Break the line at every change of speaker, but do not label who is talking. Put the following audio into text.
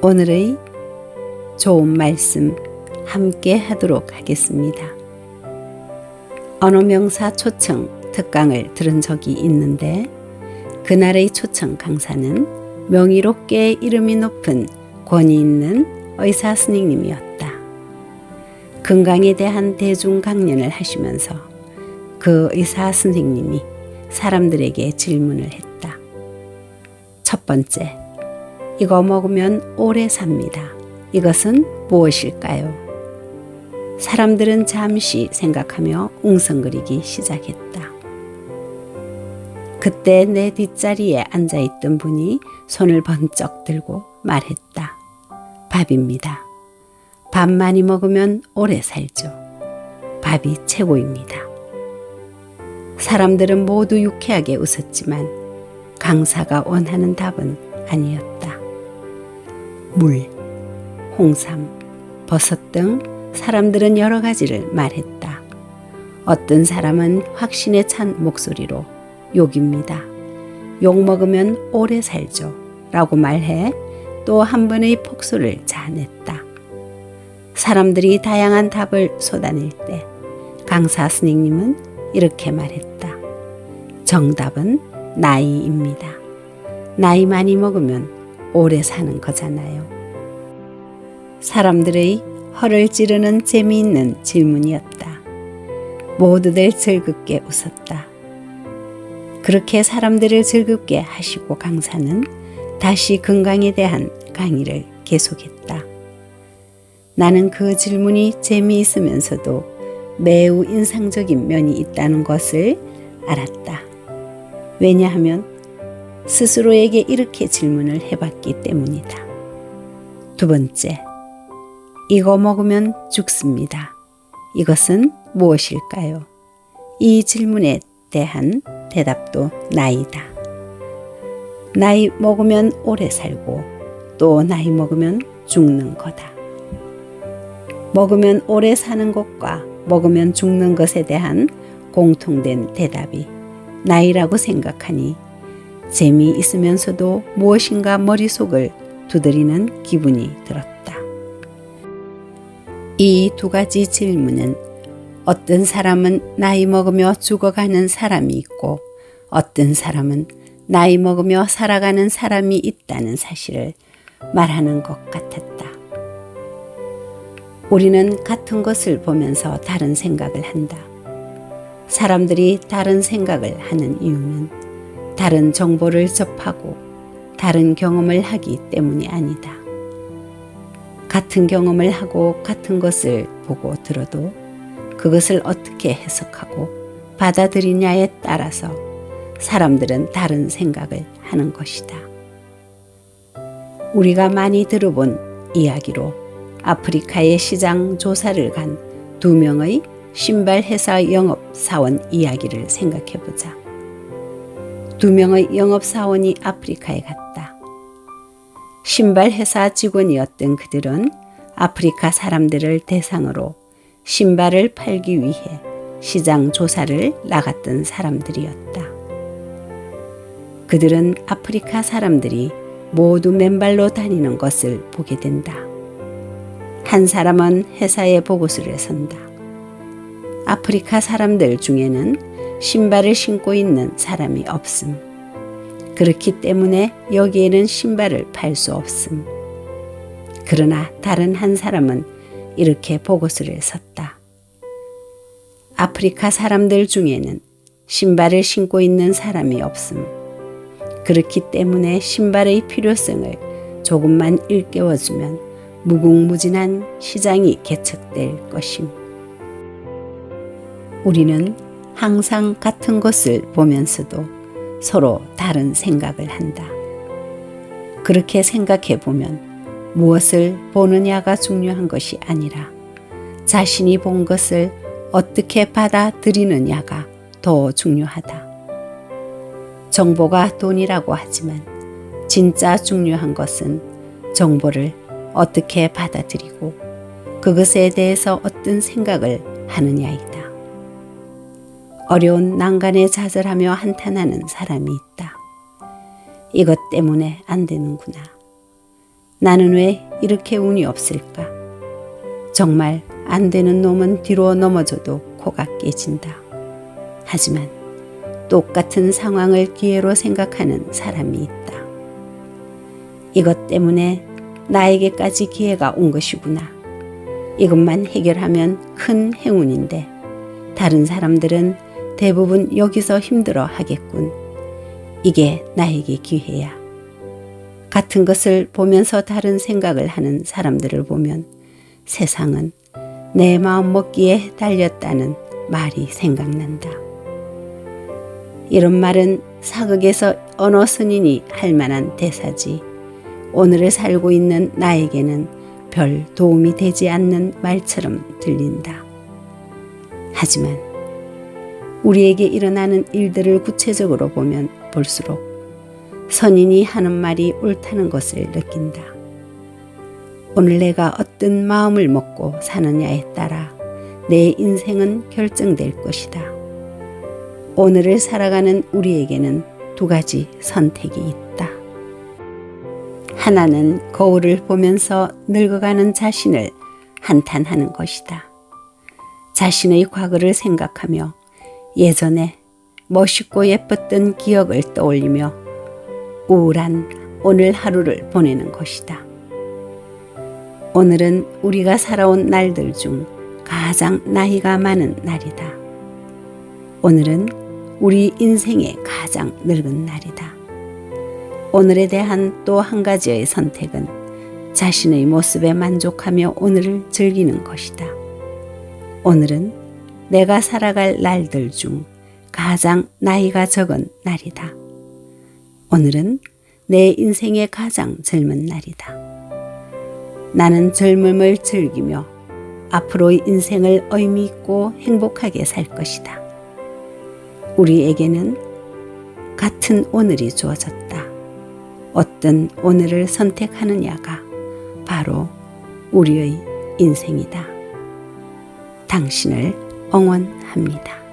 오늘의 좋은 말씀 함께 하도록 하겠습니다. 언어명사 초청 특강을 들은 적이 있는데 그날의 초청 강사는 명의롭게 이름이 높은 권위 있는 의사 스님님이었다. 건강에 대한 대중 강연을 하시면서 그 의사 선생님이 사람들에게 질문을 했다. 첫 번째, 이거 먹으면 오래 삽니다. 이것은 무엇일까요? 사람들은 잠시 생각하며 웅성거리기 시작했다. 그때 내 뒷자리에 앉아 있던 분이 손을 번쩍 들고 말했다. 밥입니다. 밥 많이 먹으면 오래 살죠. 밥이 최고입니다. 사람들은 모두 유쾌하게 웃었지만 강사가 원하는 답은 아니었다. 물, 홍삼, 버섯 등 사람들은 여러 가지를 말했다. 어떤 사람은 확신에 찬 목소리로 욕입니다. 욕 먹으면 오래 살죠. 라고 말해 또 한 번의 폭소를 자아냈다. 사람들이 다양한 답을 쏟아낼 때 강사 스님님은 이렇게 말했다. 정답은 나이입니다. 나이 많이 먹으면 오래 사는 거잖아요. 사람들의 허를 찌르는 재미있는 질문이었다. 모두들 즐겁게 웃었다. 그렇게 사람들을 즐겁게 하시고 강사는 다시 건강에 대한 강의를 계속했다. 나는 그 질문이 재미있으면서도 매우 인상적인 면이 있다는 것을 알았다. 왜냐하면 스스로에게 이렇게 질문을 해봤기 때문이다. 두 번째, 이거 먹으면 죽습니다. 이것은 무엇일까요? 이 질문에 대한 대답도 나이다. 나이 먹으면 오래 살고 또 나이 먹으면 죽는 거다. 먹으면 오래 사는 것과 먹으면 죽는 것에 대한 공통된 대답이 나이라고 생각하니 재미있으면서도 무엇인가 머릿속을 두드리는 기분이 들었다. 이 두 가지 질문은 어떤 사람은 나이 먹으며 죽어가는 사람이 있고 어떤 사람은 나이 먹으며 살아가는 사람이 있다는 사실을 말하는 것 같았다. 우리는 같은 것을 보면서 다른 생각을 한다. 사람들이 다른 생각을 하는 이유는 다른 정보를 접하고 다른 경험을 하기 때문이 아니다. 같은 경험을 하고 같은 것을 보고 들어도 그것을 어떻게 해석하고 받아들이냐에 따라서 사람들은 다른 생각을 하는 것이다. 우리가 많이 들어본 이야기로 아프리카의 시장 조사를 간 두 명의 신발 회사 영업 사원 이야기를 생각해 보자. 두 명의 영업 사원이 아프리카에 갔다. 신발 회사 직원이었던 그들은 아프리카 사람들을 대상으로 신발을 팔기 위해 시장 조사를 나갔던 사람들이었다. 그들은 아프리카 사람들이 모두 맨발로 다니는 것을 보게 된다. 한 사람은 회사에 보고서를 선다. 아프리카 사람들 중에는 신발을 신고 있는 사람이 없음. 그렇기 때문에 여기에는 신발을 팔 수 없음. 그러나 다른 한 사람은 이렇게 보고서를 섰다. 아프리카 사람들 중에는 신발을 신고 있는 사람이 없음. 그렇기 때문에 신발의 필요성을 조금만 일깨워주면 무궁무진한 시장이 개척될 것임. 우리는 항상 같은 것을 보면서도 서로 다른 생각을 한다. 그렇게 생각해 보면 무엇을 보느냐가 중요한 것이 아니라 자신이 본 것을 어떻게 받아들이느냐가 더 중요하다. 정보가 돈이라고 하지만 진짜 중요한 것은 정보를 어떻게 받아들이고 그것에 대해서 어떤 생각을 하느냐이다. 어려운 난간에 좌절하며 한탄하는 사람이 있다. 이것 때문에 안 되는구나. 나는 왜 이렇게 운이 없을까? 정말 안 되는 놈은 뒤로 넘어져도 코가 깨진다. 하지만 똑같은 상황을 기회로 생각하는 사람이 있다. 이것 때문에 나에게까지 기회가 온 것이구나. 이것만 해결하면 큰 행운인데 다른 사람들은 대부분 여기서 힘들어 하겠군. 이게 나에게 기회야. 같은 것을 보면서 다른 생각을 하는 사람들을 보면 세상은 내 마음 먹기에 달렸다는 말이 생각난다. 이런 말은 사극에서 언어 선인이 할 만한 대사지. 오늘을 살고 있는 나에게는 별 도움이 되지 않는 말처럼 들린다. 하지만 우리에게 일어나는 일들을 구체적으로 보면 볼수록 선인이 하는 말이 옳다는 것을 느낀다. 오늘 내가 어떤 마음을 먹고 사느냐에 따라 내 인생은 결정될 것이다. 오늘을 살아가는 우리에게는 두 가지 선택이 있다. 하나는 거울을 보면서 늙어가는 자신을 한탄하는 것이다. 자신의 과거를 생각하며 예전에 멋있고 예뻤던 기억을 떠올리며 우울한 오늘 하루를 보내는 것이다. 오늘은 우리가 살아온 날들 중 가장 나이가 많은 날이다. 오늘은 우리 인생의 가장 늙은 날이다. 오늘에 대한 또 한 가지의 선택은 자신의 모습에 만족하며 오늘을 즐기는 것이다. 오늘은 내가 살아갈 날들 중 가장 나이가 적은 날이다. 오늘은 내 인생의 가장 젊은 날이다. 나는 젊음을 즐기며 앞으로의 인생을 의미 있고 행복하게 살 것이다. 우리에게는 같은 오늘이 주어졌다. 어떤 오늘을 선택하느냐가 바로 우리의 인생이다. 당신을 응원합니다.